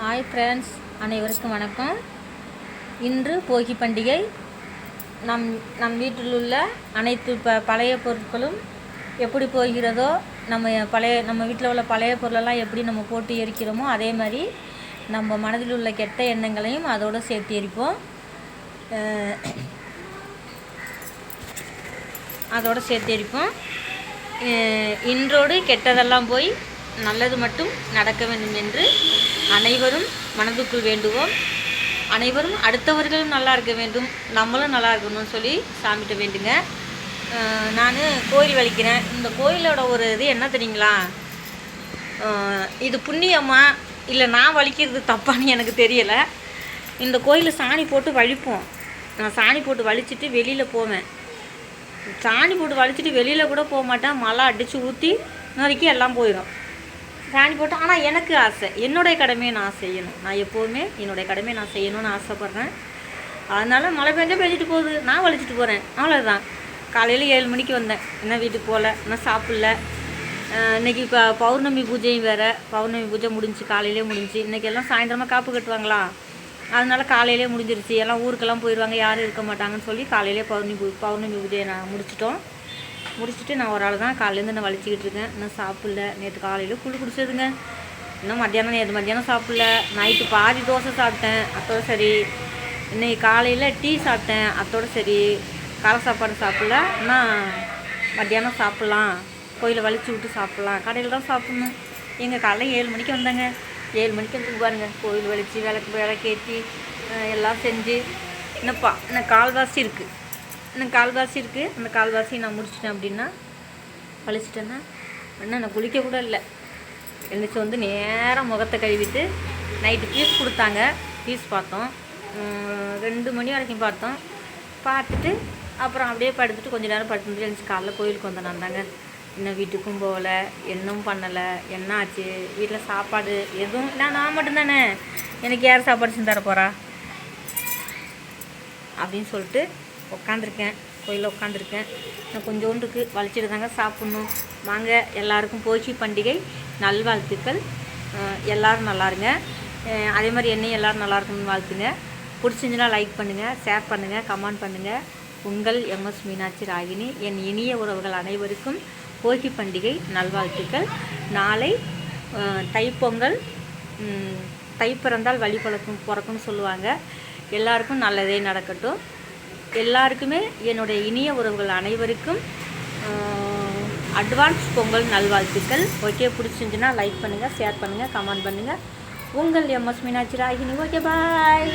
Hi friends அனைவருக்கும் வணக்கம். இன்று போகி பண்டிகை. நம் நம் வீட்டில் உள்ள அனைத்து ப பழைய பொருட்களும் எப்படி போகிறதோ நம்ம பழைய நம்ம வீட்டில் உள்ள பழைய பொருளெல்லாம் எப்படி நம்ம போட்டு எரிக்கிறோமோ அதே மாதிரி நம்ம மனதில் உள்ள கெட்ட எண்ணங்களையும் அதோடு சேர்த்து எரிப்போம். அதோடு சேர்த்து எரிப்போம். இன்றோடு கெட்டதெல்லாம் போய் நல்லது மட்டும் நடக்க வேண்டும் என்று அனைவரும் மனதுக்குள் வேண்டுவோம். அனைவரும் அடுத்தவர்களும் நல்லா இருக்க வேண்டும் நம்மளும் நல்லா இருக்கணும்னு சொல்லி சாமிகிட்ட வேண்டுங்க. நான் கோயில் வலிக்கிறேன். இந்த கோயிலோட ஒரு இது என்ன தெரியுங்களா? இது புண்ணியமா இல்லை நான் வலிக்கிறது தப்பான்னு எனக்கு தெரியலை. இந்த கோயிலில் சாணி போட்டு வலிப்போம் நான் சாணி போட்டு வலிச்சிட்டு வெளியில் போவேன். சாணி போட்டு வலிச்சிட்டு வெளியில் கூட போக மாட்டேன். மழை அடித்து ஊற்றி வரைக்கும் எல்லாம் போயிடும் ராணி போட்டு ஆனால் எனக்கு ஆசை. என்னுடைய கடமையை நான் செய்யணும். நான் எப்போவுமே என்னுடைய கடமையை நான் செய்யணும்னு ஆசைப்பட்றேன். அதனால் மழை பெஞ்சால் பெஞ்சிட்டு போகுது. நான் வலிச்சிட்டு போகிறேன் அவ்வளோதான் காலையில் ஏழு மணிக்கு வந்தேன். இன்னும் வீட்டுக்கு போகல இன்னும் சாப்பிடல. இன்றைக்கி இன்னைக்கு இப்போ பௌர்ணமி பூஜையும் வேறு. பௌர்ணமி பூஜை முடிஞ்சு காலையிலே முடிஞ்சு. இன்றைக்கி எல்லாம் சாயந்தரமாக காப்பு கட்டுவாங்களா? அதனால காலையிலே முடிஞ்சிருச்சு. எல்லாம் ஊருக்கெல்லாம் போயிடுவாங்க யாரும் இருக்க மாட்டாங்கன்னு சொல்லி காலையிலே பௌர்ணமி பூ பௌர்ணமி பூஜையை நான் முடிச்சிட்டோம். முடிச்சுட்டு நான் ஒரு ஆள் தான் காலையிலேருந்து நான் வலிச்சிக்கிட்டு இருக்கேன். இன்னும் சாப்பிடல. நேற்று காலையில் குழு குடிச்சதுங்க. இன்னும் மத்தியானம் நேற்று மத்தியானம் சாப்பிடல. நைட்டு பாதி தோசை சாப்பிட்டேன். அத்தோட சரி. இன்னைக்கு காலையில் டீ சாப்பிட்டேன். அத்தோட சரி. காலை சாப்பாடு சாப்பிடல. இன்னும் மத்தியானம் சாப்பிட்லாம். கோயிலை வலிச்சு விட்டு சாப்பிட்லாம். கடையில் தான் சாப்பிட்ணும். எங்கள் காலையில் ஏழு மணிக்கு வந்தாங்க. ஏழு மணிக்கு வந்து பாருங்க கோயில் வலிச்சு விளக்கு விளக்கேற்றி எல்லாம் செஞ்சு. என்னப்பா இன்னும் கால்வாசி இருக்குது இன்னும் கால்வாசி இருக்குது அந்த கால்வாசி நான் முடிச்சிட்டேன் அப்படின்னா பழிச்சிட்டேன்னா அண்ணா நான் குளிக்க கூட இல்லை. எழுந்திரிச்சு வந்து நேராக முகத்தை கழுவிட்டு நைட்டு பீஸ் கொடுத்தாங்க. பீஸ் பார்த்தோம். ரெண்டு மணி வரைக்கும் பார்த்தோம். பார்த்துட்டு அப்புறம் அப்படியே படுத்துட்டு கொஞ்ச நேரம் படுத்துட்டு எழுந்துச்சு காலைல கோயிலுக்கு வந்தேன் நான் தாங்க. இன்னும் வீட்டுக்கும் போகலை இன்னும் பண்ணலை என்ன ஆச்சு வீட்டில் சாப்பாடு எதுவும் நான் நான் மட்டும்தானே எனக்கு யார் சாப்பாடு செஞ்சு தர போகிறா அப்படின்னு சொல்லிட்டு உட்காந்துருக்கேன் கோயிலில் உட்காந்துருக்கேன் நான் கொஞ்சோண்டுக்கு வளைச்சிட்டு தாங்க சாப்பிட்ணும். வாங்க எல்லாருக்கும் போகி பண்டிகை நல்வாழ்த்துக்கள். எல்லோரும் நல்லாருங்க. அதே மாதிரி என்னையும் எல்லோரும் நல்லா இருக்கணும்னு வாழ்த்துங்க. பிடிச்சிருந்துன்னா லைக் பண்ணுங்கள் ஷேர் பண்ணுங்கள் கமெண்ட் பண்ணுங்கள் உங்கள் எம்எஸ் மீனாட்சி ராகினி என் இனிய உறவுகள் அனைவருக்கும் போகி பண்டிகை நல்வாழ்த்துக்கள். நாளை தைப்பொங்கல் தைப்பிறந்தால் தை பிறந்தால் வழி பிறக்கும் பிறக்கும்னு சொல்லுவாங்க. எல்லாருக்கும் நல்லதே நடக்கட்டும். எல்லாருக்குமே என்னுடைய இனிய உறவுகள் அனைவருக்கும் அட்வான்ஸ் பொங்கல் நல்வாழ்த்துக்கள். ஓகே பிடிச்சிருந்துச்சுன்னா லைக் பண்ணுங்கள் ஷேர் பண்ணுங்கள் கமெண்ட் பண்ணுங்கள் உங்கள் MS Meenakshi Ragini. Okay bye